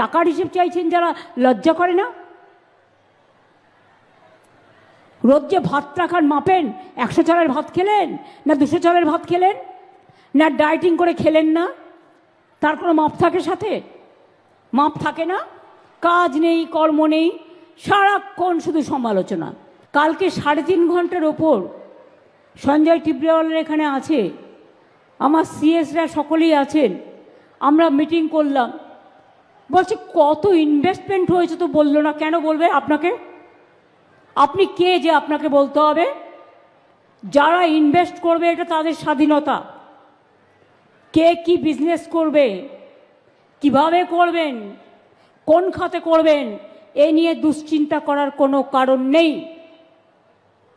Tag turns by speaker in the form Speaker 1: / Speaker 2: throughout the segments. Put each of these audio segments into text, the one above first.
Speaker 1: টাকার হিসেব চাইছেন যারা, লজ্জা করে না? রোজ যে ভাতটা খান মাপেন, একশো চালের ভাত খেলেন না দুশো চালের ভাত খেলেন? না ডায়েটিং করে খেলেন না? তার কোনো মাপ থাকে সাথে? মাপ থাকে না? কাজ নেই, কর্ম নেই, সারাক্ষণ শুধু সমালোচনা। কালকে সাড়ে তিন ঘণ্টার ওপর সঞ্জয় টিবরিওয়ালের এখানে আছে। আমার সিএসরা সকলেই আছেন। আমরা মিটিং করলাম। বলছে, কত ইনভেস্টমেন্ট হয়েছে তো বলল না, কেন বলবে আপনাকে? আপনি কে যে আপনাকে বলতে হবে? যারা ইনভেস্ট করবে এটা তাদের স্বাধীনতা। কে কি বিজনেস করবে? কীভাবে করবেন? কোন খাতে করবেন? এ নিয়ে দুশ্চিন্তা করার কোনো কারণ নেই।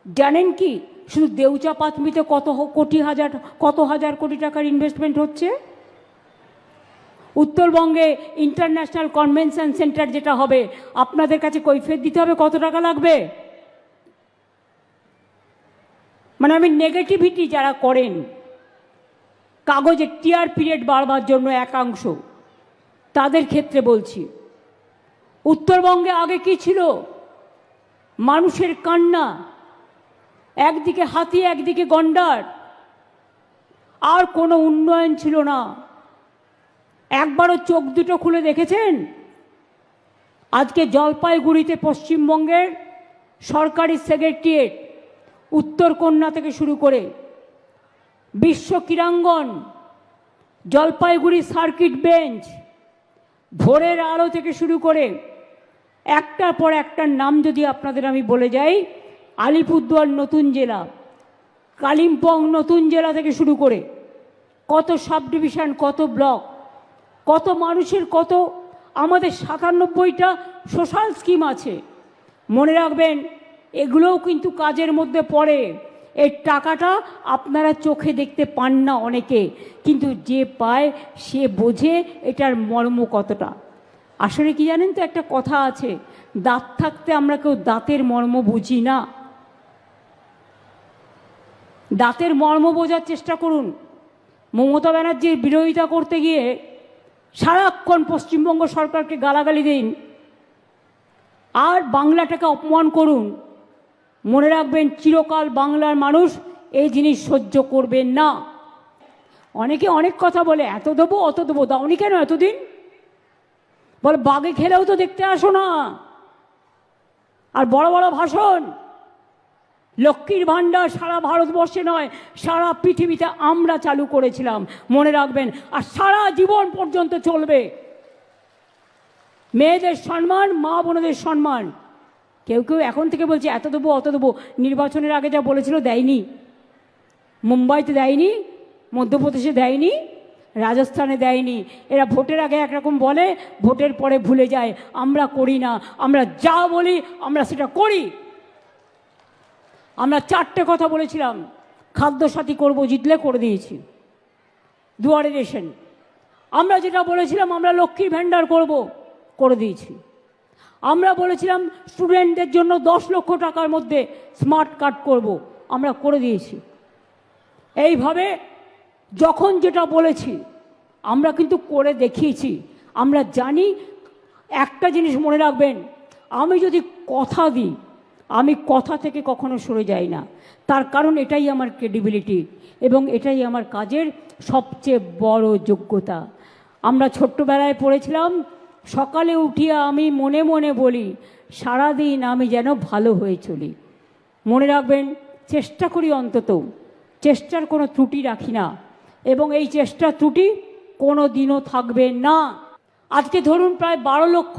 Speaker 1: জানেন কি? শুধু দেউচা পাথমিতে কত কোটি হাজার, কত হাজার কোটি টাকার ইনভেস্টমেন্ট হচ্ছে? উত্তরবঙ্গে ইন্টারন্যাশনাল কনভেনশন সেন্টার যেটা হবে, আপনাদের কাছে কৈফিয়ত দিতে হবে কত টাকা লাগবে? মানে আমি নেগেটিভিটি যারা করেন, কাগজে টিয়ার পিরিয়ড বাড়বার জন্য একাংশ, তাদের ক্ষেত্রে বলছি, উত্তরবঙ্গে আগে কি ছিল? মানুষের কান্না, একদিকে হাতি, একদিকে গন্ডার, আর কোনো উন্নয়ন ছিল না। একবারও চোখ দুটো খুলে দেখেছেন? আজকে জলপাইগুড়িতে পশ্চিমবঙ্গের সরকারি সেক্রেটারিয়েট উত্তর কন্যা থেকে শুরু করে বিশ্ব ক্রীড়াঙ্গন, জলপাইগুড়ি সার্কিট বেঞ্চ, ভোরের আলো থেকে শুরু করে একটার পর একটার নাম যদি আপনাদের আমি বলে যাই, আলিপুরদুয়ার নতুন জেলা, কালিম্পং নতুন জেলা থেকে শুরু করে কত সাব ডিভিশন কত ব্লক কত মানুষের কত, আমাদের সাতানব্বইটা সোশ্যাল স্কিম আছে। মনে রাখবেন, এগুলোও কিন্তু কাজের মধ্যে পড়ে। এর টাকাটা আপনারা চোখে দেখতে পান না অনেকে, কিন্তু যে পায়, সে বোঝে এটার মর্ম কতটা। আসলে কি জানেন তো, একটা কথা আছে, দাঁত থাকতে আমরা কেউ দাঁতের মর্ম বুঝি না। দাঁতের মর্ম বোঝার চেষ্টা করুন। মমতা ব্যানার্জির বিরোধিতা করতে গিয়ে সারাক্ষণ পশ্চিমবঙ্গ সরকারকে গালাগালি দিন। আর বাংলাটাকে অপমান করুন। মনে রাখবেন, চিরকাল বাংলার মানুষ এই জিনিস সহ্য করবেন না। অনেকে অনেক কথা বলে, এত দেবো, অত দেবো। দাওনি কেন এতদিন? বলে, বাঘে খেলেও তো দেখতে আসো না। আর বড় বড় ভাষণ। লক্ষ্মীর ভাণ্ডার সারা ভারতবর্ষে নয়, সারা পৃথিবীতে আমরা চালু করেছিলাম। মনে রাখবেন, আর সারা জীবন পর্যন্ত চলবে। মেয়েদের সম্মান, মা বোনদের সম্মান। কেউ কেউ এখন থেকে বলছে, এত দেবো, অত দেবো। নির্বাচনের আগে যা বলেছিল, দেয়নি। মুম্বাইতে দেয়নি, মধ্যপ্রদেশে দেয়নি, রাজস্থানে দেয়নি। এরা ভোটের আগে একরকম বলে, ভোটের পরে ভুলে যায়, আমরা করি না, আমরা যা বলি, আমরা সেটা করি। আমরা চারটে কথা বলেছিলাম। খাদ্যসাথী করব, জিতলে করে দিয়েছি। দুয়ারে রেশন আমরা যেটা বলেছিলাম, আমরা লক্ষ্মীর ভাণ্ডার করব, করে দিয়েছি। আমরা বলেছিলাম স্টুডেন্টদের জন্য দশ লক্ষ টাকার মধ্যে স্মার্ট কার্ড করব, আমরা করে দিয়েছি। এইভাবে যখন যেটা বলেছি, আমরা কিন্তু করে দেখিয়েছি। আমরা জানি, একটা জিনিস মনে রাখবেন, আমি যদি কথা দিই আমি কথা থেকে কখনো সরে যাই না। তার কারণ এটাই আমার ক্রেডিবিলিটি এবং এটাই আমার কাজের সবচেয়ে বড় যোগ্যতা। আমরা ছোট্টবেলায় পড়েছিলাম, সকালে উঠিয়া আমি মনে মনে বলি, সারাদিন আমি যেন ভালো হয়ে চলি। মনে রাখবেন, চেষ্টা করি অন্তত, চেষ্টার কোনো ত্রুটি রাখি না এবং এই চেষ্টা ত্রুটি কোনো দিনও থাকবে না। আজকে ধরুন প্রায় বারো লক্ষ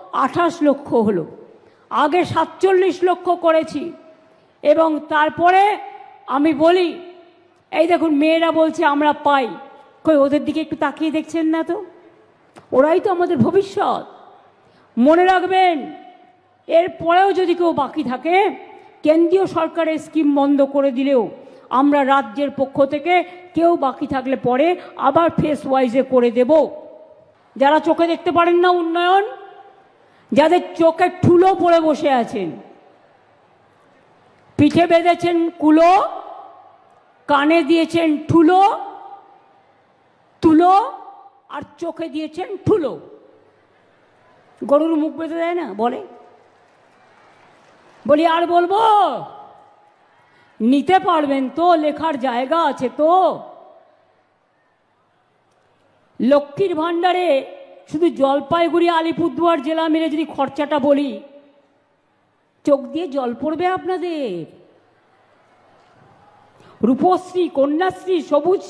Speaker 1: আঠাশ লক্ষ হলো। আগে সাতচল্লিশ লক্ষ করেছি। এবং তারপরে আমি বলি, এই দেখুন, মেয়েরা বলছে, আমরা পাই। কই, ওদের দিকে একটু তাকিয়ে দেখছেন না তো? ওরাই তো আমাদের ভবিষ্যৎ। মনে রাখবেন এরপরেও যদি কেউ বাকি থাকে, কেন্দ্রীয় সরকারের স্কিম বন্ধ করে দিলেও আমরা রাজ্যের পক্ষ থেকে কেউ বাকি থাকলে পরে আবার ফেস ওয়াইজে করে দেব। যারা চোখে দেখতে পারেন না উন্নয়ন যাদের চোখে ঠুলো পড়ে বসে আছেন। পিঠে বেঁধেছেন কুলো, কানে দিয়েছেন ঠুলো, তুলো, আর চোখে দিয়েছেন ঠুলো। গরুর মুখ বেঁধে দেয় না? বলে। বলি, আর বলব, নিতে পারবেন তো, লেখার জায়গা আছে তো। লক্ষ্মীর ভাণ্ডারে শুধু জলপাইগুড়ি, আলিপুরদুয়ার জেলা মিলে যদি খরচাটা বলি, চোখ দিয়ে জল পড়বে আপনাদের। রূপশ্রী, কন্যাশ্রী সবুজশ্রী